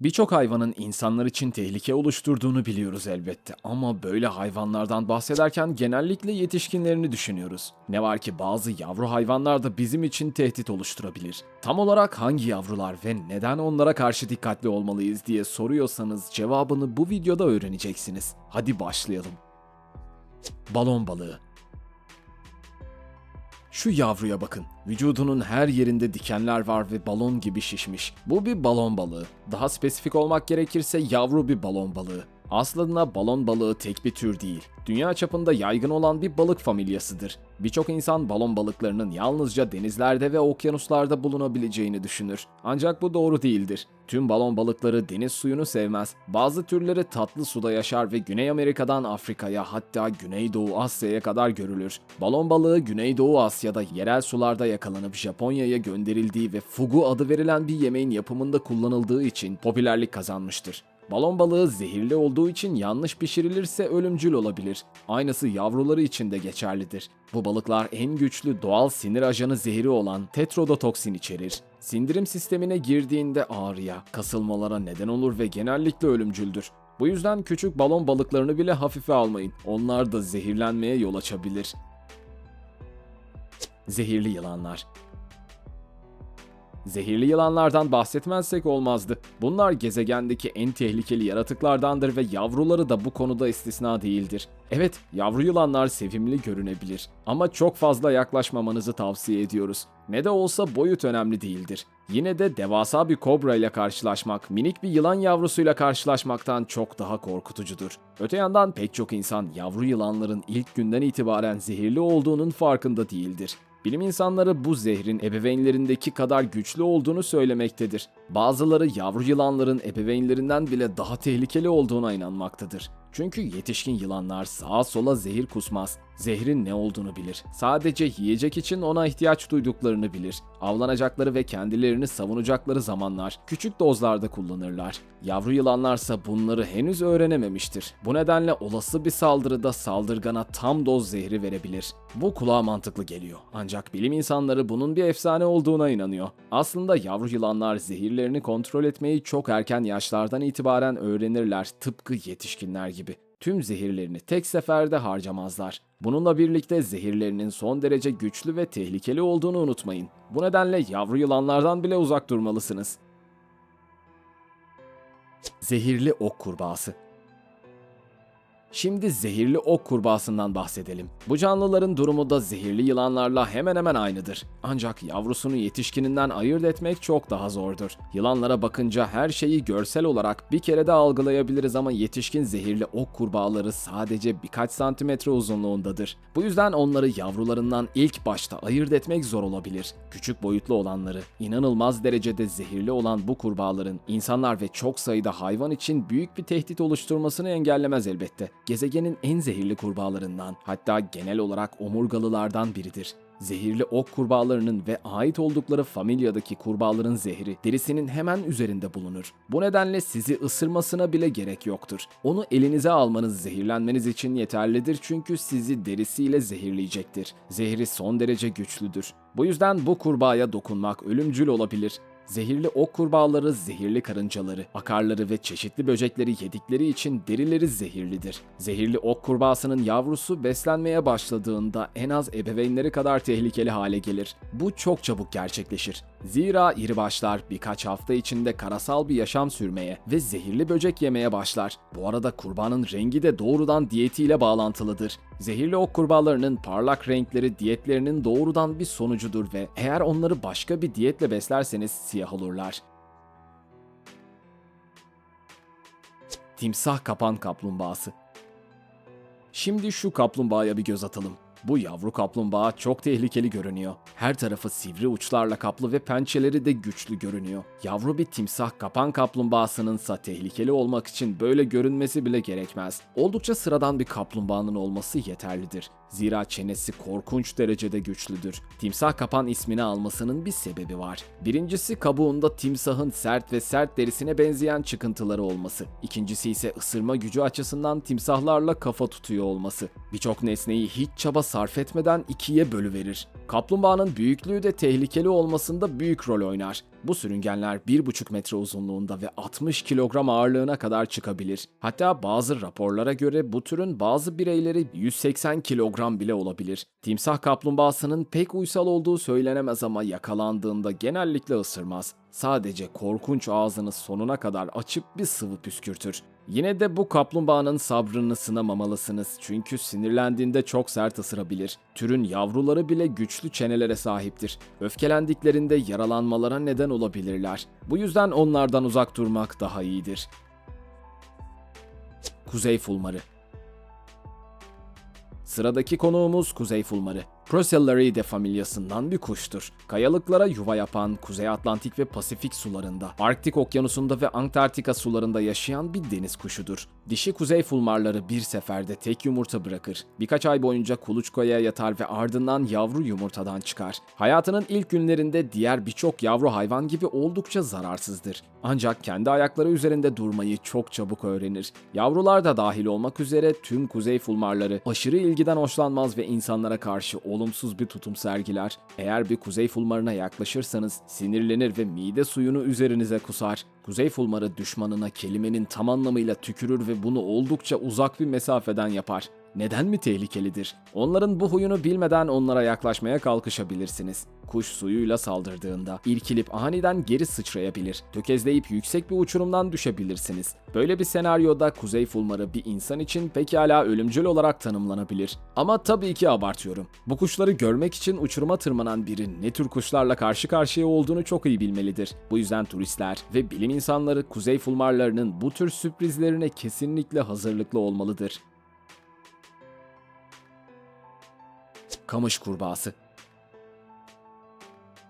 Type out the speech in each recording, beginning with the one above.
Birçok hayvanın insanlar için tehlike oluşturduğunu biliyoruz elbette ama böyle hayvanlardan bahsederken genellikle yetişkinlerini düşünüyoruz. Ne var ki bazı yavru hayvanlar da bizim için tehdit oluşturabilir. Tam olarak hangi yavrular ve neden onlara karşı dikkatli olmalıyız diye soruyorsanız cevabını bu videoda öğreneceksiniz. Hadi başlayalım. Balon balığı şu yavruya bakın. Vücudunun her yerinde dikenler var ve balon gibi şişmiş. Bu bir balon balığı. Daha spesifik olmak gerekirse yavru bir balon balığı. Aslında balon balığı tek bir tür değil. Dünya çapında yaygın olan bir balık familyasıdır. Birçok insan balon balıklarının yalnızca denizlerde ve okyanuslarda bulunabileceğini düşünür. Ancak bu doğru değildir. Tüm balon balıkları deniz suyunu sevmez. Bazı türleri tatlı suda yaşar ve Güney Amerika'dan Afrika'ya hatta Güneydoğu Asya'ya kadar görülür. Balon balığı Güneydoğu Asya'da yerel sularda yakalanıp Japonya'ya gönderildiği ve fugu adı verilen bir yemeğin yapımında kullanıldığı için popülerlik kazanmıştır. Balon balığı zehirli olduğu için yanlış pişirilirse ölümcül olabilir. Aynısı yavruları için de geçerlidir. Bu balıklar en güçlü doğal sinir ajanı zehri olan tetrodotoksin içerir. Sindirim sistemine girdiğinde ağrıya, kasılmalara neden olur ve genellikle ölümcüldür. Bu yüzden küçük balon balıklarını bile hafife almayın. Onlar da zehirlenmeye yol açabilir. Zehirli yılanlar Zehirli yılanlardan bahsetmezsek olmazdı. Bunlar gezegendeki en tehlikeli yaratıklardandır ve yavruları da bu konuda istisna değildir. Evet, yavru yılanlar sevimli görünebilir ama çok fazla yaklaşmamanızı tavsiye ediyoruz. Ne de olsa boyut önemli değildir. Yine de devasa bir kobra ile karşılaşmak, minik bir yılan yavrusuyla karşılaşmaktan çok daha korkutucudur. Öte yandan pek çok insan yavru yılanların ilk günden itibaren zehirli olduğunun farkında değildir. Bilim insanları bu zehrin ebeveynlerindeki kadar güçlü olduğunu söylemektedir. Bazıları yavru yılanların ebeveynlerinden bile daha tehlikeli olduğuna inanmaktadır. Çünkü yetişkin yılanlar sağa sola zehir kusmaz. Zehrin ne olduğunu bilir. Sadece yiyecek için ona ihtiyaç duyduklarını bilir. Avlanacakları ve kendilerini savunacakları zamanlar küçük dozlarda kullanırlar. Yavru yılanlarsa bunları henüz öğrenememiştir. Bu nedenle olası bir saldırıda saldırgana tam doz zehri verebilir. Bu kulağa mantıklı geliyor. Ancak bilim insanları bunun bir efsane olduğuna inanıyor. Aslında yavru yılanlar zehirlerini kontrol etmeyi çok erken yaşlardan itibaren öğrenirler tıpkı yetişkinler gibi tüm zehirlerini tek seferde harcamazlar. Bununla birlikte zehirlerinin son derece güçlü ve tehlikeli olduğunu unutmayın. Bu nedenle yavru yılanlardan bile uzak durmalısınız. Zehirli ok kurbağası Şimdi zehirli ok kurbağasından bahsedelim. Bu canlıların durumu da zehirli yılanlarla hemen hemen aynıdır. Ancak yavrusunu yetişkininden ayırt etmek çok daha zordur. Yılanlara bakınca her şeyi görsel olarak bir kerede algılayabiliriz ama yetişkin zehirli ok kurbağaları sadece birkaç santimetre uzunluğundadır. Bu yüzden onları yavrularından ilk başta ayırt etmek zor olabilir. Küçük boyutlu olanları, inanılmaz derecede zehirli olan bu kurbağaların insanlar ve çok sayıda hayvan için büyük bir tehdit oluşturmasını engellemez elbette gezegenin en zehirli kurbağalarından hatta genel olarak omurgalılardan biridir. Zehirli ok kurbağalarının ve ait oldukları familyadaki kurbağaların zehri derisinin hemen üzerinde bulunur. Bu nedenle sizi ısırmasına bile gerek yoktur. Onu elinize almanız zehirlenmeniz için yeterlidir çünkü sizi derisiyle zehirleyecektir. Zehri son derece güçlüdür. Bu yüzden bu kurbağaya dokunmak ölümcül olabilir. Zehirli ok kurbağaları, zehirli karıncaları, akarları ve çeşitli böcekleri yedikleri için derileri zehirlidir. Zehirli ok kurbağasının yavrusu beslenmeye başladığında en az ebeveynleri kadar tehlikeli hale gelir. Bu çok çabuk gerçekleşir. Zira iri başlar birkaç hafta içinde karasal bir yaşam sürmeye ve zehirli böcek yemeye başlar. Bu arada kurbanın rengi de doğrudan diyetiyle bağlantılıdır. Zehirli ok kurbağalarının parlak renkleri diyetlerinin doğrudan bir sonucudur ve eğer onları başka bir diyetle beslerseniz siyah olurlar. Timsah kapan kaplumbağası Şimdi şu kaplumbağaya bir göz atalım. Bu yavru kaplumbağa çok tehlikeli görünüyor. Her tarafı sivri uçlarla kaplı ve pençeleri de güçlü görünüyor. Yavru bir timsah kapan kaplumbağasının ise tehlikeli olmak için böyle görünmesi bile gerekmez. Oldukça sıradan bir kaplumbağanın olması yeterlidir. Zira çenesi korkunç derecede güçlüdür. Timsah kapan ismini almasının bir sebebi var. Birincisi kabuğunda timsahın sert ve sert derisine benzeyen çıkıntıları olması. İkincisi ise ısırma gücü açısından timsahlarla kafa tutuyor olması. Birçok nesneyi hiç çaba sarf etmeden ikiye bölüverir. Kaplumbağanın büyüklüğü de tehlikeli olmasında büyük rol oynar. Bu sürüngenler 1,5 metre uzunluğunda ve 60 kilogram ağırlığına kadar çıkabilir. Hatta bazı raporlara göre bu türün bazı bireyleri 180 kilogram bile olabilir. Timsah kaplumbağasının pek uysal olduğu söylenemez ama yakalandığında genellikle ısırmaz. Sadece korkunç ağzını sonuna kadar açıp bir sıvı püskürtür. Yine de bu kaplumbağanın sabrını sınamamalısınız çünkü sinirlendiğinde çok sert ısırabilir. Türün yavruları bile güçlü çenelere sahiptir. Öfkelendiklerinde yaralanmalara neden olabilirler. Bu yüzden onlardan uzak durmak daha iyidir. Kuzey fulmarı Sıradaki konuğumuz kuzey fulmarı. Procellariidae familyasından bir kuştur. Kayalıklara yuva yapan Kuzey Atlantik ve Pasifik sularında, Arktik okyanusunda ve Antarktika sularında yaşayan bir deniz kuşudur. Dişi kuzey fulmarları bir seferde tek yumurta bırakır. Birkaç ay boyunca kuluçkaya yatar ve ardından yavru yumurtadan çıkar. Hayatının ilk günlerinde diğer birçok yavru hayvan gibi oldukça zararsızdır. Ancak kendi ayakları üzerinde durmayı çok çabuk öğrenir. Yavrular da dahil olmak üzere tüm kuzey fulmarları aşırı ilgiden hoşlanmaz ve insanlara karşı olumsuz bir tutum sergiler. Eğer bir kuzey fulmarına yaklaşırsanız sinirlenir ve mide suyunu üzerinize kusar. Kuzey fulmarı düşmanına kelimenin tam anlamıyla tükürür ve bunu oldukça uzak bir mesafeden yapar. Neden mi tehlikelidir? Onların bu huyunu bilmeden onlara yaklaşmaya kalkışabilirsiniz. Kuş suyuyla saldırdığında irkilip aniden geri sıçrayabilir. Tökezleyip yüksek bir uçurumdan düşebilirsiniz. Böyle bir senaryoda kuzey fulmarı bir insan için pekala ölümcül olarak tanımlanabilir. Ama tabii ki abartıyorum. Bu kuşları görmek için uçuruma tırmanan biri ne tür kuşlarla karşı karşıya olduğunu çok iyi bilmelidir. Bu yüzden turistler ve bilim insanları kuzey fulmarlarının bu tür sürprizlerine kesinlikle hazırlıklı olmalıdır. Kamış kurbağası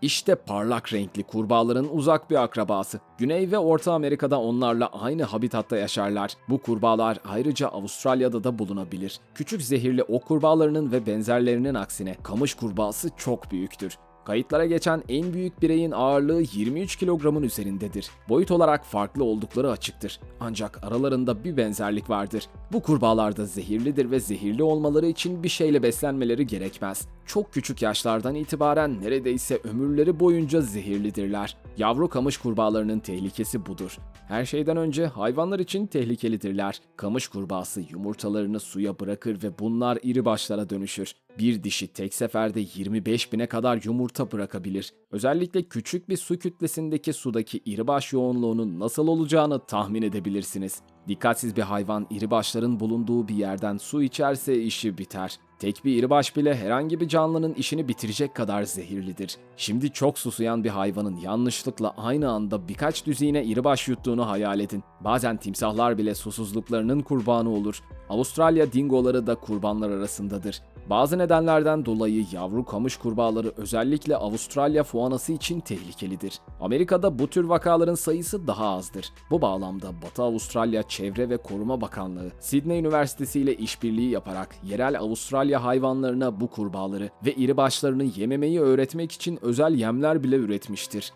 İşte parlak renkli kurbağaların uzak bir akrabası. Güney ve Orta Amerika'da onlarla aynı habitatta yaşarlar. Bu kurbağalar ayrıca Avustralya'da da bulunabilir. Küçük zehirli ok kurbağalarının ve benzerlerinin aksine kamış kurbağası çok büyüktür. Kayıtlara geçen en büyük bireyin ağırlığı 23 kilogramın üzerindedir. Boyut olarak farklı oldukları açıktır. Ancak aralarında bir benzerlik vardır. Bu kurbağalar da zehirlidir ve zehirli olmaları için bir şeyle beslenmeleri gerekmez. Çok küçük yaşlardan itibaren neredeyse ömürleri boyunca zehirlidirler. Yavru kamış kurbağalarının tehlikesi budur. Her şeyden önce hayvanlar için tehlikelidirler. Kamış kurbağası yumurtalarını suya bırakır ve bunlar iri başlara dönüşür. Bir dişi tek seferde 25 bine kadar yumurta bırakabilir. Özellikle küçük bir su kütlesindeki sudaki iribaş yoğunluğunun nasıl olacağını tahmin edebilirsiniz. Dikkatsiz bir hayvan iribaşların bulunduğu bir yerden su içerse işi biter. Tek bir iribaş bile herhangi bir canlının işini bitirecek kadar zehirlidir. Şimdi çok susayan bir hayvanın yanlışlıkla aynı anda birkaç düzine iribaş yuttuğunu hayal edin. Bazen timsahlar bile susuzluklarının kurbanı olur. Avustralya dingoları da kurbanlar arasındadır. Bazı nedenlerden dolayı yavru kamış kurbağaları özellikle Avustralya fuanası için tehlikelidir. Amerika'da bu tür vakaların sayısı daha azdır. Bu bağlamda Batı Avustralya Çevre ve Koruma Bakanlığı, Sydney Üniversitesi ile işbirliği yaparak yerel Avustralya hayvanlarına bu kurbağaları ve iri başlarını yememeyi öğretmek için özel yemler bile üretmiştir.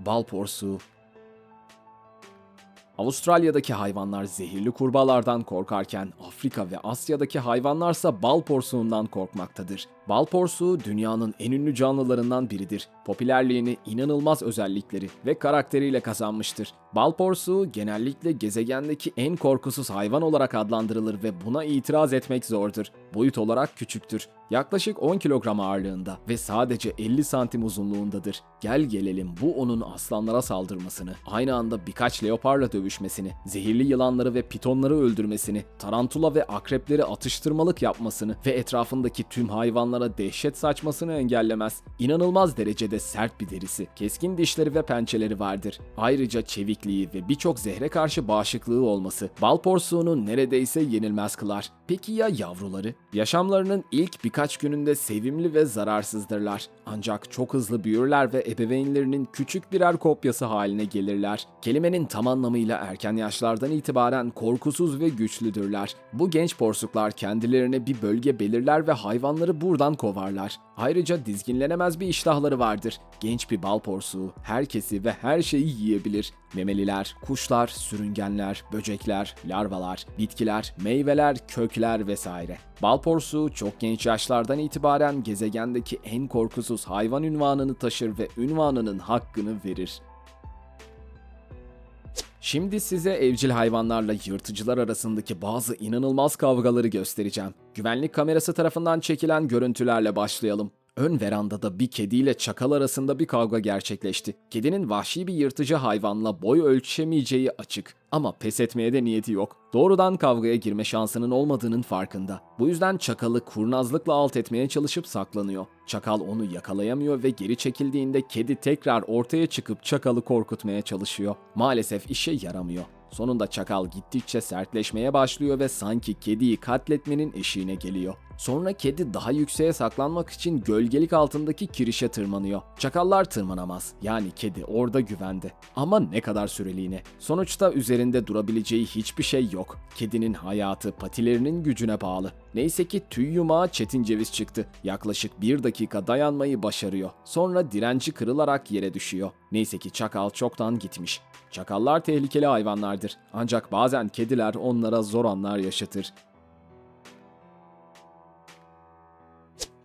Bal porsuğu Avustralya'daki hayvanlar zehirli kurbağalardan korkarken Afrika ve Asya'daki hayvanlarsa bal porsuğundan korkmaktadır. Bal porsuğu dünyanın en ünlü canlılarından biridir. Popülerliğini inanılmaz özellikleri ve karakteriyle kazanmıştır. Bal porsuğu genellikle gezegendeki en korkusuz hayvan olarak adlandırılır ve buna itiraz etmek zordur. Boyut olarak küçüktür. Yaklaşık 10 kilogram ağırlığında ve sadece 50 santim uzunluğundadır. Gel gelelim bu onun aslanlara saldırmasını, aynı anda birkaç leoparla dövüşmesini, zehirli yılanları ve pitonları öldürmesini, tarantula ve akrepleri atıştırmalık yapmasını ve etrafındaki tüm hayvanlara dehşet saçmasını engellemez. İnanılmaz derecede sert bir derisi, keskin dişleri ve pençeleri vardır. Ayrıca çevikliği ve birçok zehre karşı bağışıklığı olması bal porsuğunu neredeyse yenilmez kılar. Peki ya yavruları? Yaşamlarının ilk birkaç gününde sevimli ve zararsızdırlar. Ancak çok hızlı büyürler ve ebeveynlerinin küçük birer kopyası haline gelirler. Kelimenin tam anlamıyla erken yaşlardan itibaren korkusuz ve güçlüdürler. Bu genç porsuklar kendilerine bir bölge belirler ve hayvanları buradan kovarlar. Ayrıca dizginlenemez bir iştahları vardır. Genç bir bal porsuğu herkesi ve her şeyi yiyebilir. Memeli memeliler, kuşlar, sürüngenler, böcekler, larvalar, bitkiler, meyveler, kökler vesaire. Bal porsuğu çok genç yaşlardan itibaren gezegendeki en korkusuz hayvan ünvanını taşır ve ünvanının hakkını verir. Şimdi size evcil hayvanlarla yırtıcılar arasındaki bazı inanılmaz kavgaları göstereceğim. Güvenlik kamerası tarafından çekilen görüntülerle başlayalım. Ön verandada bir kediyle çakal arasında bir kavga gerçekleşti. Kedinin vahşi bir yırtıcı hayvanla boy ölçüşemeyeceği açık. Ama pes etmeye de niyeti yok. Doğrudan kavgaya girme şansının olmadığının farkında. Bu yüzden çakalı kurnazlıkla alt etmeye çalışıp saklanıyor. Çakal onu yakalayamıyor ve geri çekildiğinde kedi tekrar ortaya çıkıp çakalı korkutmaya çalışıyor. Maalesef işe yaramıyor. Sonunda çakal gittikçe sertleşmeye başlıyor ve sanki kediyi katletmenin eşiğine geliyor. Sonra kedi daha yükseğe saklanmak için gölgelik altındaki kirişe tırmanıyor. Çakallar tırmanamaz. Yani kedi orada güvende. Ama ne kadar süreliğine. Sonuçta üzerinde durabileceği hiçbir şey yok. Kedinin hayatı patilerinin gücüne bağlı. Neyse ki tüy yumağı çetin ceviz çıktı. Yaklaşık bir dakika dayanmayı başarıyor. Sonra direnci kırılarak yere düşüyor. Neyse ki çakal çoktan gitmiş. Çakallar tehlikeli hayvanlardır. Ancak bazen kediler onlara zor anlar yaşatır.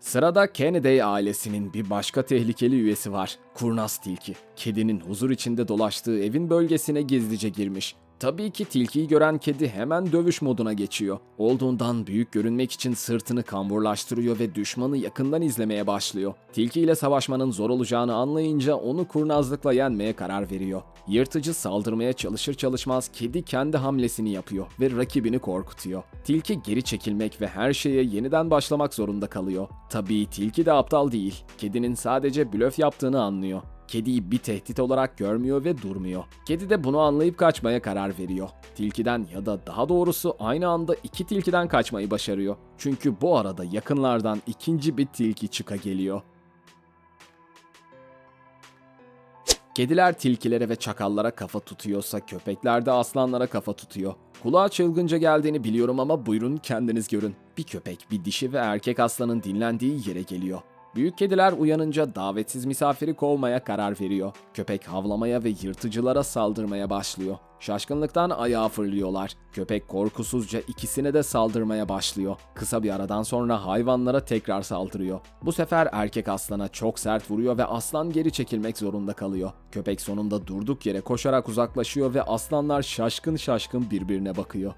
Sırada Kennedy ailesinin bir başka tehlikeli üyesi var. Kurnaz tilki. Kedinin huzur içinde dolaştığı evin bölgesine gizlice girmiş. Tabii ki tilkiyi gören kedi hemen dövüş moduna geçiyor. Olduğundan büyük görünmek için sırtını kamburlaştırıyor ve düşmanı yakından izlemeye başlıyor. Tilki ile savaşmanın zor olacağını anlayınca onu kurnazlıkla yenmeye karar veriyor. Yırtıcı saldırmaya çalışır çalışmaz kedi kendi hamlesini yapıyor ve rakibini korkutuyor. Tilki geri çekilmek ve her şeye yeniden başlamak zorunda kalıyor. Tabii tilki de aptal değil. Kedinin sadece blöf yaptığını anlıyor. Kediyi bir tehdit olarak görmüyor ve durmuyor. Kedi de bunu anlayıp kaçmaya karar veriyor. Tilkiden ya da daha doğrusu aynı anda iki tilkiden kaçmayı başarıyor. Çünkü bu arada yakınlardan ikinci bir tilki çıka geliyor. Kediler tilkilere ve çakallara kafa tutuyorsa köpekler de aslanlara kafa tutuyor. Kulağa çılgınca geldiğini biliyorum ama buyurun kendiniz görün. Bir köpek bir dişi ve erkek aslanın dinlendiği yere geliyor. Büyük kediler uyanınca davetsiz misafiri kovmaya karar veriyor. Köpek havlamaya ve yırtıcılara saldırmaya başlıyor. Şaşkınlıktan ayağa fırlıyorlar. Köpek korkusuzca ikisine de saldırmaya başlıyor. Kısa bir aradan sonra hayvanlara tekrar saldırıyor. Bu sefer erkek aslana çok sert vuruyor ve aslan geri çekilmek zorunda kalıyor. Köpek sonunda durduk yere koşarak uzaklaşıyor ve aslanlar şaşkın şaşkın birbirine bakıyor.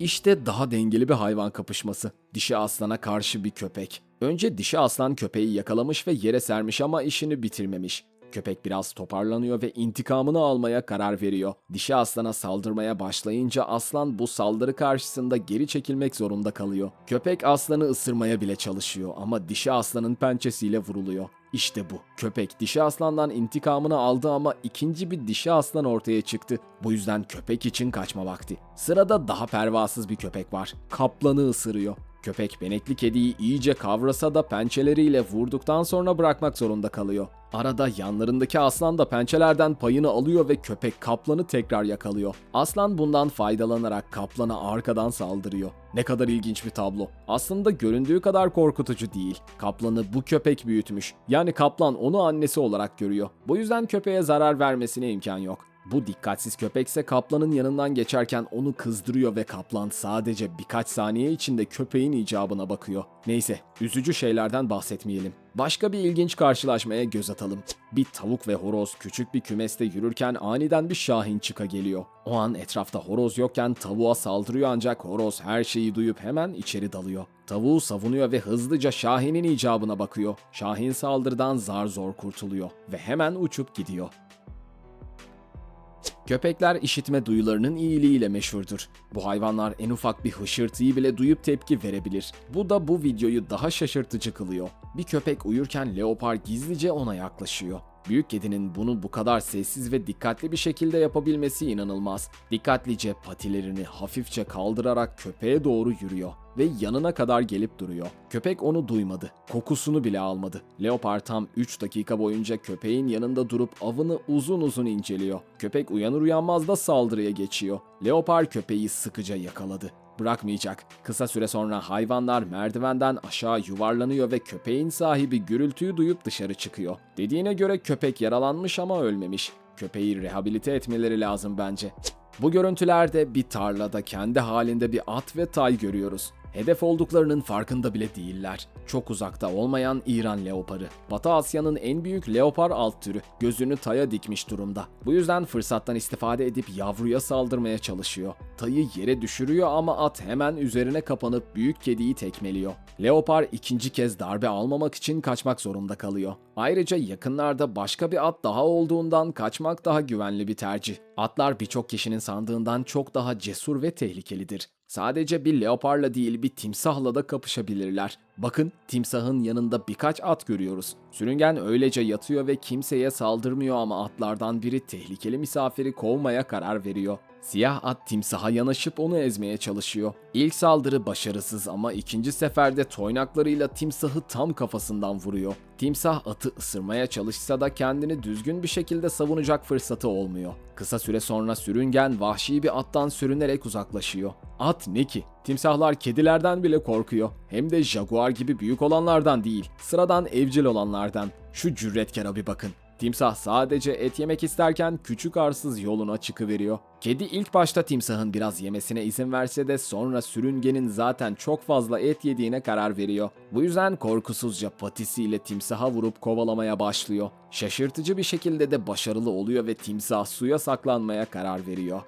İşte daha dengeli bir hayvan kapışması. Dişi aslana karşı bir köpek. Önce dişi aslan köpeği yakalamış ve yere sermiş ama işini bitirmemiş. Köpek biraz toparlanıyor ve intikamını almaya karar veriyor. Dişi aslana saldırmaya başlayınca aslan bu saldırı karşısında geri çekilmek zorunda kalıyor. Köpek aslanı ısırmaya bile çalışıyor ama dişi aslanın pençesiyle vuruluyor. İşte bu. Köpek dişi aslandan intikamını aldı ama ikinci bir dişi aslan ortaya çıktı. Bu yüzden köpek için kaçma vakti. Sırada daha pervasız bir köpek var. Kaplanı ısırıyor. Köpek benekli kediyi iyice kavrasa da pençeleriyle vurduktan sonra bırakmak zorunda kalıyor. Arada yanlarındaki aslan da pençelerden payını alıyor ve köpek kaplanı tekrar yakalıyor. Aslan bundan faydalanarak kaplana arkadan saldırıyor. Ne kadar ilginç bir tablo. Aslında göründüğü kadar korkutucu değil. Kaplanı bu köpek büyütmüş. Yani kaplan onu annesi olarak görüyor. Bu yüzden köpeğe zarar vermesine imkan yok. Bu dikkatsiz köpekse kaplanın yanından geçerken onu kızdırıyor ve kaplan sadece birkaç saniye içinde köpeğin icabına bakıyor. Neyse, üzücü şeylerden bahsetmeyelim. Başka bir ilginç karşılaşmaya göz atalım. Bir tavuk ve horoz küçük bir kümeste yürürken aniden bir şahin çıka geliyor. O an etrafta horoz yokken tavuğa saldırıyor ancak horoz her şeyi duyup hemen içeri dalıyor. Tavuğu savunuyor ve hızlıca Şahin'in icabına bakıyor. Şahin saldırıdan zar zor kurtuluyor ve hemen uçup gidiyor. Köpekler işitme duyularının iyiliğiyle meşhurdur. Bu hayvanlar en ufak bir hışırtıyı bile duyup tepki verebilir. Bu da bu videoyu daha şaşırtıcı kılıyor. Bir köpek uyurken leopar gizlice ona yaklaşıyor. Büyük kedinin bunu bu kadar sessiz ve dikkatli bir şekilde yapabilmesi inanılmaz. Dikkatlice patilerini hafifçe kaldırarak köpeğe doğru yürüyor ve yanına kadar gelip duruyor. Köpek onu duymadı. Kokusunu bile almadı. Leopar tam 3 dakika boyunca köpeğin yanında durup avını uzun uzun inceliyor. Köpek uyanır uyanmaz da saldırıya geçiyor. Leopar köpeği sıkıca yakaladı. Bırakmayacak. Kısa süre sonra hayvanlar merdivenden aşağı yuvarlanıyor ve köpeğin sahibi gürültüyü duyup dışarı çıkıyor. Dediğine göre köpek yaralanmış ama ölmemiş. Köpeği rehabilite etmeleri lazım bence. Bu görüntülerde bir tarlada kendi halinde bir at ve tay görüyoruz. Hedef olduklarının farkında bile değiller. Çok uzakta olmayan İran leoparı. Batı Asya'nın en büyük leopar alt türü. Gözünü taya dikmiş durumda. Bu yüzden fırsattan istifade edip yavruya saldırmaya çalışıyor. Tayı yere düşürüyor ama at hemen üzerine kapanıp büyük kediyi tekmeliyor. Leopar ikinci kez darbe almamak için kaçmak zorunda kalıyor. Ayrıca yakınlarda başka bir at daha olduğundan kaçmak daha güvenli bir tercih. Atlar birçok kişinin sandığından çok daha cesur ve tehlikelidir. Sadece bir leoparla değil bir timsahla da kapışabilirler. Bakın timsahın yanında birkaç at görüyoruz. Sürüngen öylece yatıyor ve kimseye saldırmıyor ama atlardan biri tehlikeli misafiri kovmaya karar veriyor. Siyah at timsaha yanaşıp onu ezmeye çalışıyor. İlk saldırı başarısız ama ikinci seferde toynaklarıyla timsahı tam kafasından vuruyor. Timsah atı ısırmaya çalışsa da kendini düzgün bir şekilde savunacak fırsatı olmuyor. Kısa süre sonra sürüngen vahşi bir attan sürünerek uzaklaşıyor. At ne ki? Timsahlar kedilerden bile korkuyor. Hem de jaguar gibi büyük olanlardan değil, sıradan evcil olanlardan. Şu cüretkara bir bakın. Timsah sadece et yemek isterken küçük arsız yoluna çıkıveriyor. Kedi ilk başta timsahın biraz yemesine izin verse de sonra sürüngenin zaten çok fazla et yediğine karar veriyor. Bu yüzden korkusuzca patisiyle timsaha vurup kovalamaya başlıyor. Şaşırtıcı bir şekilde de başarılı oluyor ve timsah suya saklanmaya karar veriyor.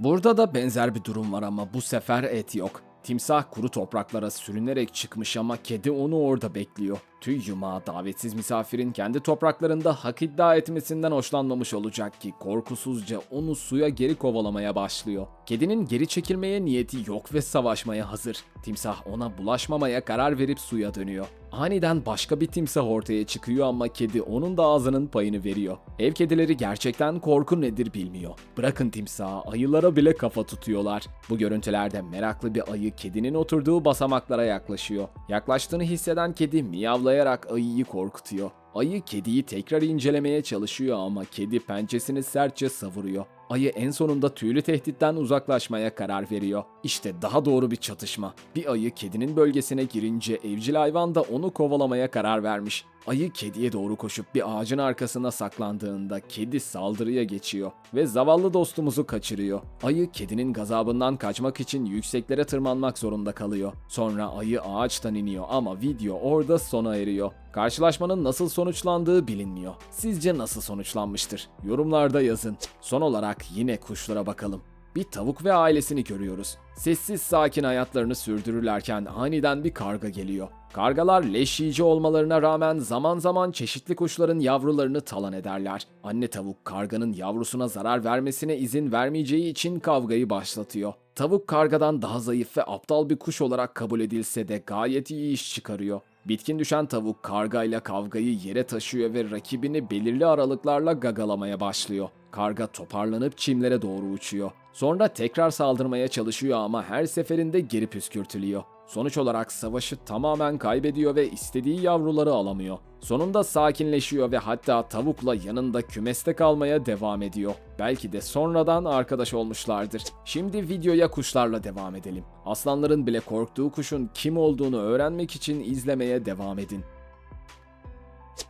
Burada da benzer bir durum var ama bu sefer et yok. Timsah kuru topraklara sürünerek çıkmış ama kedi onu orada bekliyor. Tüy yumağı davetsiz misafirin kendi topraklarında hak iddia etmesinden hoşlanmamış olacak ki korkusuzca onu suya geri kovalamaya başlıyor. Kedinin geri çekilmeye niyeti yok ve savaşmaya hazır. Timsah ona bulaşmamaya karar verip suya dönüyor. Aniden başka bir timsah ortaya çıkıyor ama kedi onun da ağzının payını veriyor. Ev kedileri gerçekten korku nedir bilmiyor. Bırakın timsahı ayılara bile kafa tutuyorlar. Bu görüntülerde meraklı bir ayı kedinin oturduğu basamaklara yaklaşıyor. Yaklaştığını hisseden kedi miyavlayarak ayıyı korkutuyor. Ayı kediyi tekrar incelemeye çalışıyor ama kedi pençesini sertçe savuruyor. Ayı en sonunda tüylü tehditten uzaklaşmaya karar veriyor. İşte daha doğru bir çatışma. Bir ayı kedinin bölgesine girince evcil hayvan da onu kovalamaya karar vermiş. Ayı kediye doğru koşup bir ağacın arkasına saklandığında kedi saldırıya geçiyor ve zavallı dostumuzu kaçırıyor. Ayı kedinin gazabından kaçmak için yükseklere tırmanmak zorunda kalıyor. Sonra ayı ağaçtan iniyor ama video orada sona eriyor. Karşılaşmanın nasıl sonuçlandığı bilinmiyor. Sizce nasıl sonuçlanmıştır? Yorumlarda yazın. Son olarak yine kuşlara bakalım. Bir tavuk ve ailesini görüyoruz. Sessiz sakin hayatlarını sürdürürlerken aniden bir karga geliyor. Kargalar leş yiyici olmalarına rağmen zaman zaman çeşitli kuşların yavrularını talan ederler. Anne tavuk karganın yavrusuna zarar vermesine izin vermeyeceği için kavgayı başlatıyor. Tavuk kargadan daha zayıf ve aptal bir kuş olarak kabul edilse de gayet iyi iş çıkarıyor. Bitkin düşen tavuk kargayla kavgayı yere taşıyor ve rakibini belirli aralıklarla gagalamaya başlıyor. Karga toparlanıp çimlere doğru uçuyor. Sonra tekrar saldırmaya çalışıyor ama her seferinde geri püskürtülüyor. Sonuç olarak savaşı tamamen kaybediyor ve istediği yavruları alamıyor. Sonunda sakinleşiyor ve hatta tavukla yanında kümeste kalmaya devam ediyor. Belki de sonradan arkadaş olmuşlardır. Şimdi videoya kuşlarla devam edelim. Aslanların bile korktuğu kuşun kim olduğunu öğrenmek için izlemeye devam edin.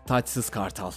Taçsız Kartal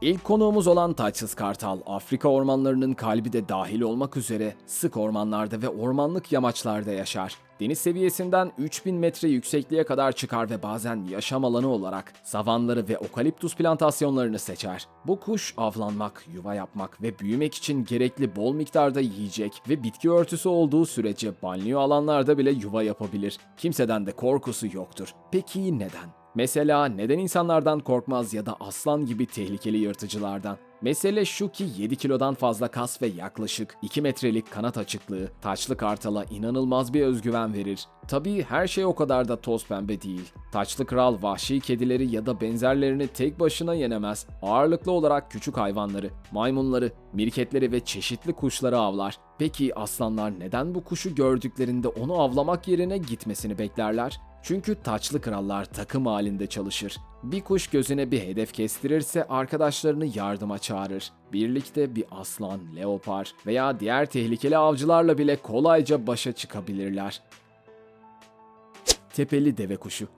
İlk konuğumuz olan Taçsız Kartal, Afrika ormanlarının kalbi de dahil olmak üzere sık ormanlarda ve ormanlık yamaçlarda yaşar. Deniz seviyesinden 3000 metre yüksekliğe kadar çıkar ve bazen yaşam alanı olarak savanları ve okaliptus plantasyonlarını seçer. Bu kuş avlanmak, yuva yapmak ve büyümek için gerekli bol miktarda yiyecek ve bitki örtüsü olduğu sürece banliyö alanlarda bile yuva yapabilir. Kimseden de korkusu yoktur. Peki neden? Mesela neden insanlardan korkmaz ya da aslan gibi tehlikeli yırtıcılardan? Mesele şu ki 7 kilodan fazla kas ve yaklaşık 2 metrelik kanat açıklığı taçlı kartala inanılmaz bir özgüven verir. Tabii her şey o kadar da toz pembe değil. Taçlı kral vahşi kedileri ya da benzerlerini tek başına yenemez. Ağırlıklı olarak küçük hayvanları, maymunları, mirketleri ve çeşitli kuşları avlar. Peki aslanlar neden bu kuşu gördüklerinde onu avlamak yerine gitmesini beklerler? Çünkü taçlı krallar takım halinde çalışır. Bir kuş gözüne bir hedef kestirirse arkadaşlarını yardıma çağırır. Birlikte bir aslan, leopar veya diğer tehlikeli avcılarla bile kolayca başa çıkabilirler. Tepeli deve kuşu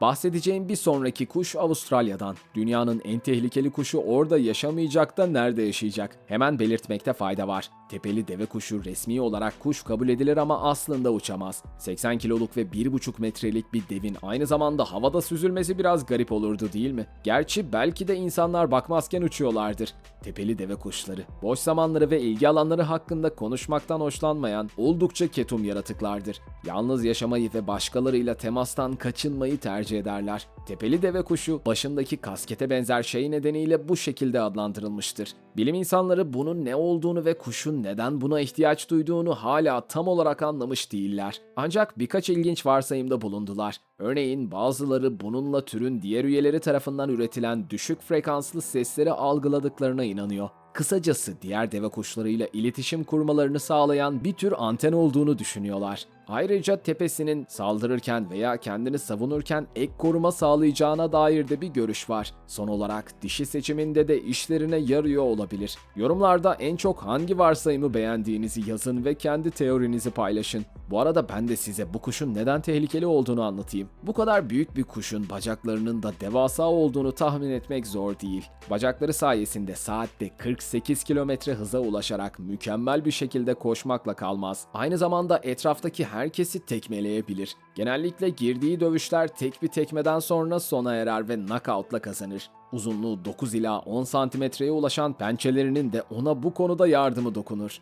Bahsedeceğim bir sonraki kuş Avustralya'dan. Dünyanın en tehlikeli kuşu orada yaşamayacak da nerede yaşayacak? Hemen belirtmekte fayda var. Tepeli deve kuşu resmi olarak kuş kabul edilir ama aslında uçamaz. 80 kiloluk ve 1,5 metrelik bir devin aynı zamanda havada süzülmesi biraz garip olurdu değil mi? Gerçi belki de insanlar bakmazken uçuyorlardır. Tepeli deve kuşları, boş zamanları ve ilgi alanları hakkında konuşmaktan hoşlanmayan oldukça ketum yaratıklardır. Yalnız yaşamayı ve başkalarıyla temastan kaçınmayı tercih ederler. Tepeli deve kuşu başındaki kaskete benzer şey nedeniyle bu şekilde adlandırılmıştır. Bilim insanları bunun ne olduğunu ve kuşun neden buna ihtiyaç duyduğunu hala tam olarak anlamış değiller. Ancak birkaç ilginç varsayımda bulundular. Örneğin bazıları bununla türün diğer üyeleri tarafından üretilen düşük frekanslı sesleri algıladıklarına inanıyor. Kısacası diğer deve kuşlarıyla iletişim kurmalarını sağlayan bir tür anten olduğunu düşünüyorlar. Ayrıca tepesinin saldırırken veya kendini savunurken ek koruma sağlayacağına dair de bir görüş var. Son olarak dişi seçiminde de işlerine yarıyor olabilir. Yorumlarda en çok hangi varsayımı beğendiğinizi yazın ve kendi teorinizi paylaşın. Bu arada ben de size bu kuşun neden tehlikeli olduğunu anlatayım. Bu kadar büyük bir kuşun bacaklarının da devasa olduğunu tahmin etmek zor değil. Bacakları sayesinde saatte 48 kilometre hıza ulaşarak mükemmel bir şekilde koşmakla kalmaz. Aynı zamanda etraftaki herkesi tekmeleyebilir. Genellikle girdiği dövüşler tek bir tekmeden sonra sona erer ve knockoutla kazanır. Uzunluğu 9 ila 10 santimetreye ulaşan pençelerinin de ona bu konuda yardımı dokunur.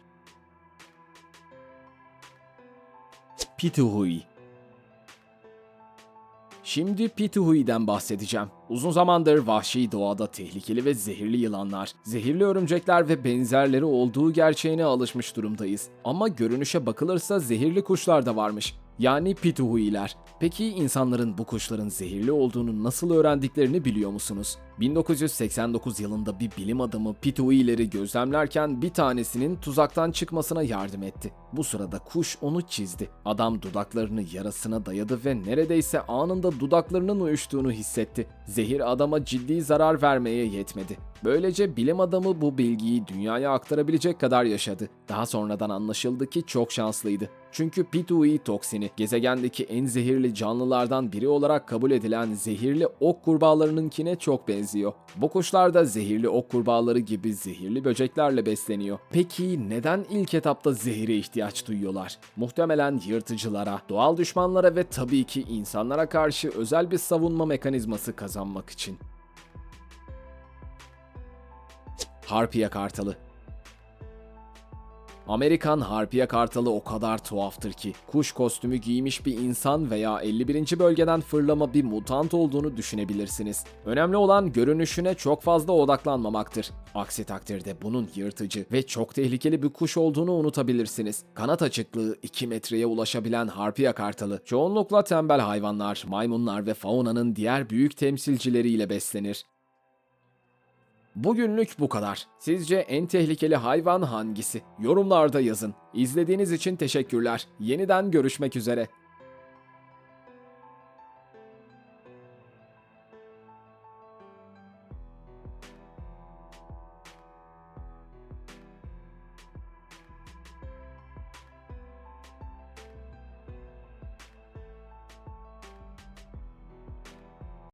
Pituhui Şimdi Pituhui'den bahsedeceğim. Uzun zamandır vahşi doğada tehlikeli ve zehirli yılanlar, zehirli örümcekler ve benzerleri olduğu gerçeğine alışmış durumdayız. Ama görünüşe bakılırsa zehirli kuşlar da varmış. Yani Pituhuiler. Peki insanların bu kuşların zehirli olduğunu nasıl öğrendiklerini biliyor musunuz? 1989 yılında bir bilim adamı Pituhuileri gözlemlerken bir tanesinin tuzaktan çıkmasına yardım etti. Bu sırada kuş onu çizdi. Adam dudaklarını yarasına dayadı ve neredeyse anında dudaklarının uyuştuğunu hissetti. Zehir adama ciddi zarar vermeye yetmedi. Böylece bilim adamı bu bilgiyi dünyaya aktarabilecek kadar yaşadı. Daha sonradan anlaşıldı ki çok şanslıydı. Çünkü Pitui toksini gezegendeki en zehirli canlılardan biri olarak kabul edilen zehirli ok kurbağalarınınkine çok benziyor. Bu kuşlar da zehirli ok kurbağaları gibi zehirli böceklerle besleniyor. Peki neden ilk etapta zehire ihtiyaç duyuyorlar? Muhtemelen yırtıcılara, doğal düşmanlara ve tabii ki insanlara karşı özel bir savunma mekanizması kazanmak için. Harpiye Kartalı Amerikan Harpiye Kartalı o kadar tuhaftır ki kuş kostümü giymiş bir insan veya 51. bölgeden fırlama bir mutant olduğunu düşünebilirsiniz. Önemli olan görünüşüne çok fazla odaklanmamaktır. Aksi takdirde bunun yırtıcı ve çok tehlikeli bir kuş olduğunu unutabilirsiniz. Kanat açıklığı 2 metreye ulaşabilen Harpiye Kartalı çoğunlukla tembel hayvanlar, maymunlar ve faunanın diğer büyük temsilcileriyle beslenir. Bugünlük bu kadar. Sizce en tehlikeli hayvan hangisi? Yorumlarda yazın. İzlediğiniz için teşekkürler. Yeniden görüşmek üzere.